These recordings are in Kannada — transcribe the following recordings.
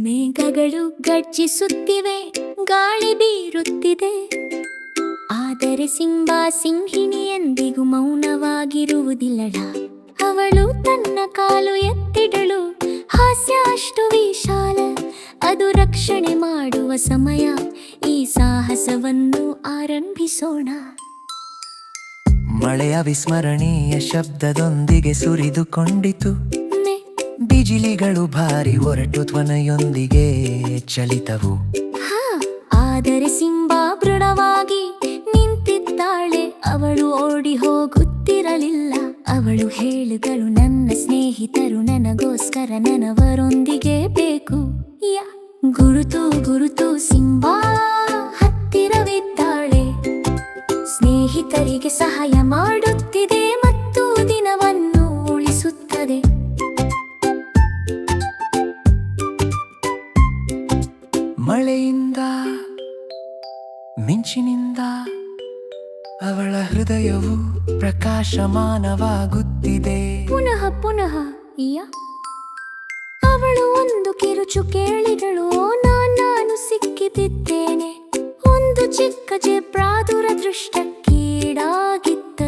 ಮೇಘಗಳು ಗರ್ಜಿಸುತ್ತಿವೆ ಗಾಳಿ ಬೀರುತ್ತಿದೆ. ಆದರೆ ಸಿಂಬಾ ಸಿಂಹಿಣಿ ಎಂದಿಗೂ ಅವಳು ತನ್ನ ಕಾಲು ಎತ್ತಿಡಳು ಹಾಸ್ಯ ಅಷ್ಟು ವಿಶಾಲ. ಅದು ರಕ್ಷಣೆ ಮಾಡುವ ಸಮಯ, ಈ ಸಾಹಸವನ್ನು ಆರಂಭಿಸೋಣ. ಮಳೆಯ ವಿಸ್ಮರಣೀಯ ಶಬ್ದದೊಂದಿಗೆ ಸುರಿದುಕೊಂಡಿತು. ಮೆ ಬಿಜಿಲಿಗಳು ಭಾರಿ ಹೊರಟು ಧ್ವನೆಯೊಂದಿಗೆ ಚಲಿತವು. ಆದರೆ ಸಿಂಬಾ ದೃಢವಾಗಿ ನಿಂತಿದ್ದಾಳೆ. ಅವಳು ಓಡಿ ಹೋಗುತ್ತಿರಲಿಲ್ಲ. ಅವಳು ಹೇಳಿದಳು ನನ್ನ ಸ್ನೇಹಿತರು ನನಗೋಸ್ಕರ ನನವರೊಂದಿಗೆ ಬೇಕು. ಗುರುತು ಗುರುತು, ಸಿಂಬಾ ಹತ್ತಿರವಿದ್ದಾಳೆ. ಸ್ನೇಹಿತರಿಗೆ ಸಹಾಯ ಮಾಡುತ್ತಿದೆ ಮಳೆಯಿಂದ ಮಿಂಚಿನಿಂದ ಅವಳ ಹೃದಯವು ಪ್ರಕಾಶಮಾನವಾಗುತ್ತಿದೆ. ಪುನಃ ಪುನಃ ಇಯ ಅವಳು ಒಂದು ಕಿರುಚು ಕೇಳಿದಳು "ಓ, ನಾನು ಸಿಕ್ಕಿದ್ದೇನೆ ಒಂದು ಚಿಕ್ಕ ಪ್ರಾದುರ ದೃಷ್ಟಕ್ಕೀಡಾಗಿತ್ತ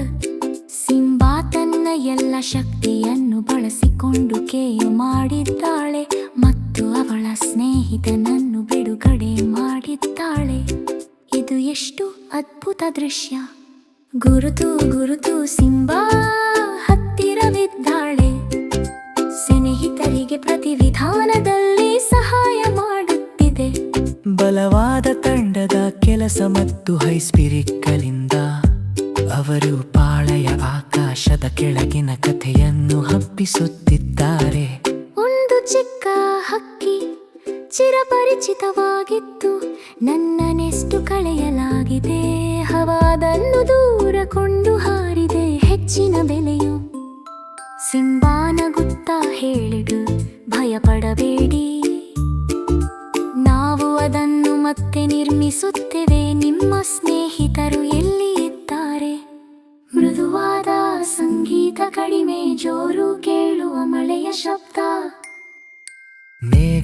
ಸಿಂಬಾ ತನ್ನ ಎಲ್ಲ ಶಕ್ತಿಯನ್ನು ಬಳಸಿಕೊಂಡು ಕೇಯು ಮಾಡಿದ್ದಾಳೆ. ಮತ್ತು ಅವಳ ಸ್ನೇಹಿತನನ್ನು ಬಿಡುಗಡೆ ಮಾಡಿದ್ದಾಳೆ. ಇದು ಎಷ್ಟು ಅದ್ಭುತ ದೃಶ್ಯ. ಗುರುತು ಗುರುತು ಸಿಂಬಾ ಹತ್ತಿರವಿದ್ದಾಳೆ. ಸ್ನೇಹಿತರಿಗೆ ಪ್ರತಿ ವಿಧಾನದಲ್ಲಿ ಸಹಾಯ ಮಾಡುತ್ತಿದೆ. ಬಲವಾದ ತಂಡದ ಕೆಲಸ ಮತ್ತು ಹೈಸ್ಪಿರಿಕ್ಕಲಿಂದ ಅವರು ಪಾಳೆಯ ಆಕಾಶದ ಕೆಳಗಿನ ಕಥೆಯನ್ನು ಹಬ್ಬಿಸುತ್ತಿದ್ದಾರೆ. ಒಂದು ಚಿಕ್ಕ ಹಕ್ಕಿ ಚಿರಪರಿಚಿತವಾಗಿತ್ತು. ನನ್ನನೆಷ್ಟು ಕಳೆಯಲಾಗಿದೆ. ಹವಾದನ್ನು ದೂರ ಕೊಂಡು ಹಾರಿದೆ ಹೆಚ್ಚಿನ ಬೆಲೆಯು. ಸಿಂಬಾನಗುತ್ತಾ ಹೇಳಿಡು, ಭಯಪಡಬೇಡಿ. ನಾವು ಅದನ್ನು ಮತ್ತೆ ನಿರ್ಮಿಸುತ್ತೇವೆ. ನಿಮ್ಮ ಸ್ನೇಹಿತರು ಎಲ್ಲಿ ಇದ್ದಾರೆ? ಮೃದುವಾದ ಸಂಗೀತ ಕಡಿಮೆ, ಜೋರು ಕೇಳುವ ಮಳೆಯ ಶಬ್ದ.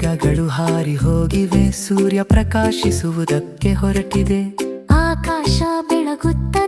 ಮೇಘಗಳು ಹಾರಿ ಹೋಗಿವೆ. ಸೂರ್ಯ ಪ್ರಕಾಶಿಸುವುದಕ್ಕೆ ಹೊರಟಿದೆ. ಆಕಾಶ ಬೆಳಗುತ್ತದೆ.